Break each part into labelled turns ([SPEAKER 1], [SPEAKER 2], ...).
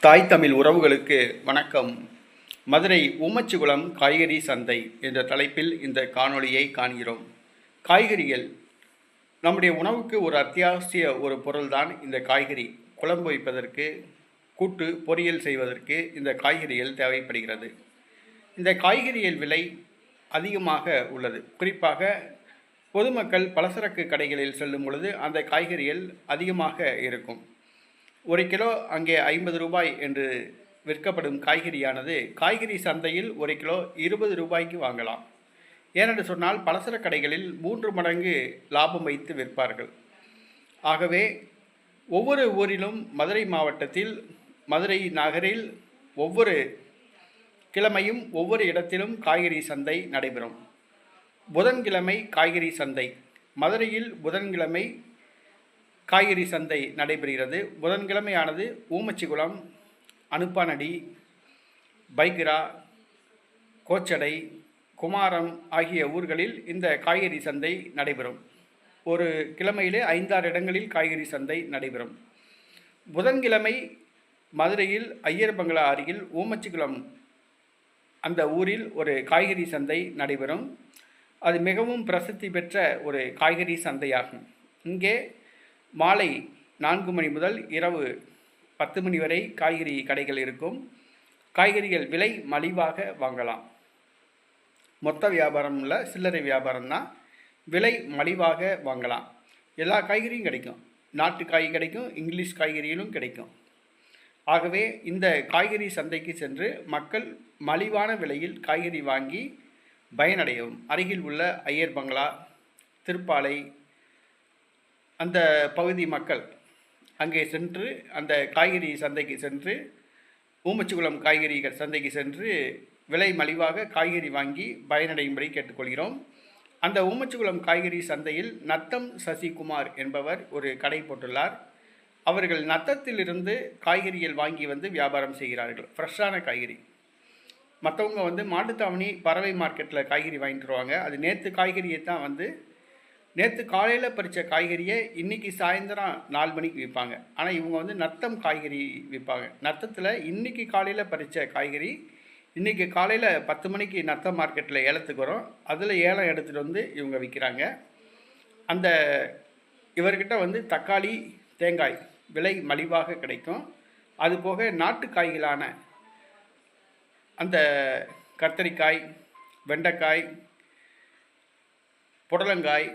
[SPEAKER 1] தாய் தமிழ் உறவுகளுக்கு வணக்கம். மதுரை ஊமச்சிகுளம் காய்கறி சந்தை என்ற தலைப்பில் இந்த காணொளியை காண்கிறோம். காய்கறிகள் நம்முடைய உணவுக்கு ஒரு அத்தியாவசிய ஒரு பொருள்தான் இந்த காய்கறி. குழம்பு வைப்பதற்கு கூட்டு பொரியல் செய்வதற்கு இந்த காய்கறிகள் தேவைப்படுகிறது. இந்த காய்கறிகள் விலை அதிகமாக உள்ளது. குறிப்பாக பொதுமக்கள் பலசரக்கு கடைகளில் செல்லும் பொழுது அந்த காய்கறிகள் அதிகமாக இருக்கும். ஒரு கிலோ அங்கே ஐம்பது ரூபாய் என்று விற்கப்படும் காய்கறியானது காய்கறி சந்தையில் ஒரு கிலோ இருபது ரூபாய்க்கு வாங்கலாம். ஏனென்று சொன்னால் பலசர கடைகளில் மூன்று மடங்கு லாபம் வைத்து விற்பார்கள். ஆகவே ஒவ்வொரு ஊரிலும் மதுரை மாவட்டத்தில் மதுரை நகரில் ஒவ்வொரு கிழமையும் ஒவ்வொரு இடத்திலும் காய்கறி சந்தை நடைபெறும். புதன்கிழமை காய்கறி சந்தை. மதுரையில் புதன்கிழமை காய்கறி சந்தை நடைபெறுகிறது. புதன்கிழமையானது ஊமச்சிகுளம் அனுப்பானடி பைகிரா கோச்சடை குமாரம் ஆகிய ஊர்களில் இந்த காய்கறி சந்தை நடைபெறும். ஒரு கிழமையிலே ஐந்தாறு இடங்களில் காய்கறி சந்தை நடைபெறும். புதன்கிழமை மதுரையில் ஐயர் பங்களா அருகில் ஊமச்சிக்குளம் அந்த ஊரில் ஒரு காய்கறி சந்தை நடைபெறும். அது மிகவும் பிரசித்தி பெற்ற ஒரு காய்கறி சந்தையாகும். இங்கே மாலை நான்கு மணி முதல் இரவு பத்து மணி வரை காய்கறி கடைகள் இருக்கும். காய்கறிகள் விலை மலிவாக வாங்கலாம். மொத்த வியாபாரம் இல்லை சில்லறை வியாபாரம்னா விலை மலிவாக வாங்கலாம். எல்லா காய்கறியும் கிடைக்கும். நாட்டு காய் கிடைக்கும் இங்கிலீஷ் காய்கறிகளும் கிடைக்கும். ஆகவே இந்த காய்கறி சந்தைக்கு சென்று மக்கள் மலிவான விலையில் காய்கறி வாங்கி பயனடையவும். அருகில் உள்ள ஐயர் பங்களா திருப்பாலை அந்த பகுதி மக்கள் அங்கே சென்று அந்த காய்கறி சந்தைக்கு சென்று ஊமச்சிக்குளம் காய்கறி சந்தைக்கு சென்று விலை மலிவாக காய்கறி வாங்கி பயனடையும்படி கேட்டுக்கொள்கிறோம். அந்த ஊமச்சிக்குளம் காய்கறி சந்தையில் நத்தம் சசிகுமார் என்பவர் ஒரு கடை போட்டுள்ளார். அவர்கள் நத்தத்திலிருந்து காய்கறிகள் வாங்கி வந்து வியாபாரம் செய்கிறார்கள். ஃப்ரெஷ்ஷான காய்கறி. மற்றவங்க வந்து மாட்டுத்தாவணி பறவை மார்க்கெட்டில் காய்கறி வாங்கிட்டு வருவாங்க. அது நேற்று காய்கறியை தான் வந்து நேற்று காலையில் பறித்த காய்கறியை இன்றைக்கி சாயந்தரம் நாலு மணிக்கு விற்பாங்க. ஆனால் இவங்க வந்து நத்தம் காய்கறி விற்பாங்க. நத்தத்தில் இன்றைக்கி காலையில் பறித்த காய்கறி இன்றைக்கி காலையில் பத்து மணிக்கு நத்தம் மார்க்கெட்டில் ஏலத்துக்கு வரும். அதில் ஏலம் எடுத்துகிட்டு வந்து இவங்க விற்கிறாங்க அந்த இவர்கிட்ட வந்து தக்காளி தேங்காய் விலை மலிவாக கிடைக்கும். அதுபோக நாட்டு காய்களான அந்த கத்தரிக்காய் வெண்டைக்காய் புடலங்காய்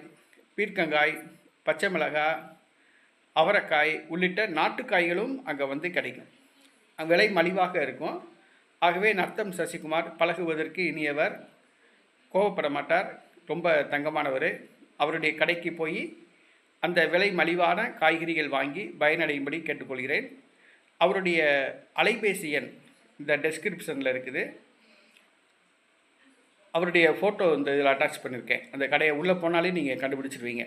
[SPEAKER 1] பீர்க்கங்காய் பச்சை மிளகாய் அவரைக்காய் உள்ளிட்ட நாட்டுக்காய்களும் அங்கே வந்து கிடைக்கும். விலை மலிவாக இருக்கும். ஆகவே நர்த்தம் சசிகுமார் பழகுவதற்கு இனியவர் கோவப்பட மாட்டார். ரொம்ப தங்கமானவர். அவருடைய கடைக்கு போய் அந்த விலை மலிவான காய்கறிகள் வாங்கி பயனடையும்படி கேட்டுக்கொள்கிறேன். அவருடைய அலைபேசி எண் இந்த டெஸ்கிரிப்ஷனில் இருக்குது. அவருடைய ஃபோட்டோ இந்த இதில் அட்டாச் பண்ணியிருக்கேன். அந்த கடையை உள்ளே போனாலே நீங்கள் கண்டுபிடிச்சிருவீங்க.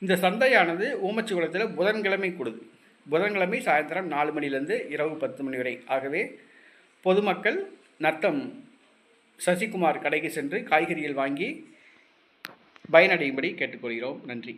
[SPEAKER 1] இந்த சந்தையானது ஊமச்சிக்குளத்தில் புதன்கிழமை கூடுது. புதன்கிழமை சாயந்தரம் நாலு மணிலேருந்து இரவு பத்து மணி வரை. ஆகவே பொதுமக்கள் நத்தம் சசிகுமார் கடைக்கு சென்று காய்கறிகள் வாங்கி பயனடையும்படி கேட்டுக்கொள்கிறோம். நன்றி.